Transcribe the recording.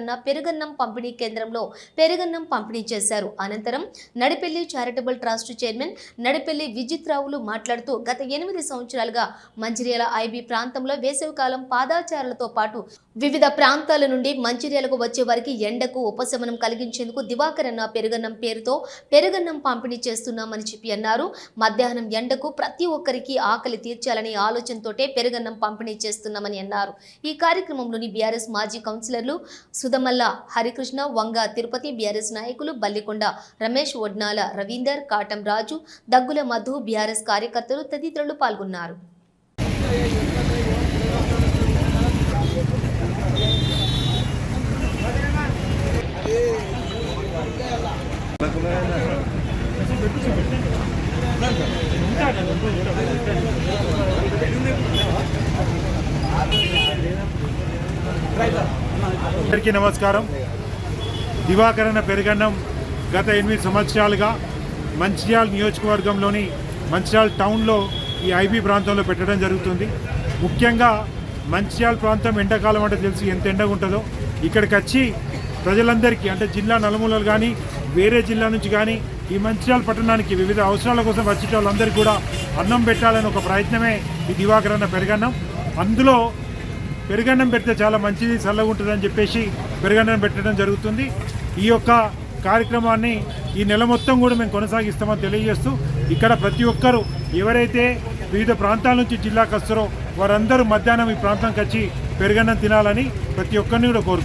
అన్న పెరుగన్నం పంపిణీ కేంద్రంలో పెరుగన్నం పంపిణీ చేశారు. అనంతరం Nadipelli charitable trust chairman Nadipelli Vijith రావులు మాట్లాడుతూ గత ఎనిమిది సంవత్సరాలుగా మంచిర్యాల ఐబీ ప్రాంతంలో వేసవికాలం పాదాచారులతో పాటు వివిధ ప్రాంతాల నుండి మంచిర్యాలకు వచ్చే వారికి ఎండకు ఉపశమనం కలిగించేందుకు దివాకర్ అన్న పెరుగన్నం పేరుతో పెరుగన్నం పంపిణీ చేస్తున్నామని చెప్పి అన్నారు. మధ్యాహ్నం ఎండకు ప్రతి ఒక్కరికి ఆకలి తీర్చాలనే ఆలోచనతోటే పెరుగన్నం పంపిణీ చేస్తున్నామని అన్నారు. ఈ కార్యక్రమంలోని బీఆర్ఎస్ మాజీ కౌన్సిలర్లు సుధమల్ల హరికృష్ణ వంగ తిరుపతి బీఆర్ఎస్ నాయకులు బల్లికొండ రమేష్ వడ్నాల రవీందర్ కాటం రాజు దగ్గుల మధు బీఆర్ఎస్ కార్యకర్తలు తదితరులు పాల్గొన్నారు. అందరికీ నమస్కారం. దివాకరణ పెరుగన్నం గత ఎనిమిది సంవత్సరాలుగా మంచిర్యాల నియోజకవర్గంలోని మంచిర్యాల టౌన్లో ఈ ఐబీ ప్రాంతంలో పెట్టడం జరుగుతుంది. ముఖ్యంగా మంచిర్యాల ప్రాంతం ఎండాకాలం అంటే తెలిసి ఎంత ఎండగా ఉంటుందో ఇక్కడికి వచ్చి ప్రజలందరికీ అంటే జిల్లా నలుమూలలు కానీ వేరే జిల్లా నుంచి కానీ ఈ మంచిర్యాల పట్టణానికి వివిధ అవసరాల కోసం వచ్చే వాళ్ళందరికీ కూడా అన్నం పెట్టాలని ఒక ప్రయత్నమే ఈ దివాకరణ పెరగన్నం. అందులో పెరుగన్నం పెడితే చాలా మంచిది చల్లగా ఉంటుందని చెప్పేసి పెరుగన్నం పెట్టడం జరుగుతుంది. ఈ యొక్క కార్యక్రమాన్ని ఈ నెల మొత్తం కూడా మేము కొనసాగిస్తామని తెలియజేస్తూ ఇక్కడ ప్రతి ఒక్కరూ ఎవరైతే వివిధ ప్రాంతాల నుంచి జిల్లాకు వస్తారో వారందరూ మధ్యాహ్నం ఈ ప్రాంతంకి వచ్చి పెరుగన్నం తినాలని ప్రతి ఒక్కరిని కూడా కోరుకుంటున్నాం.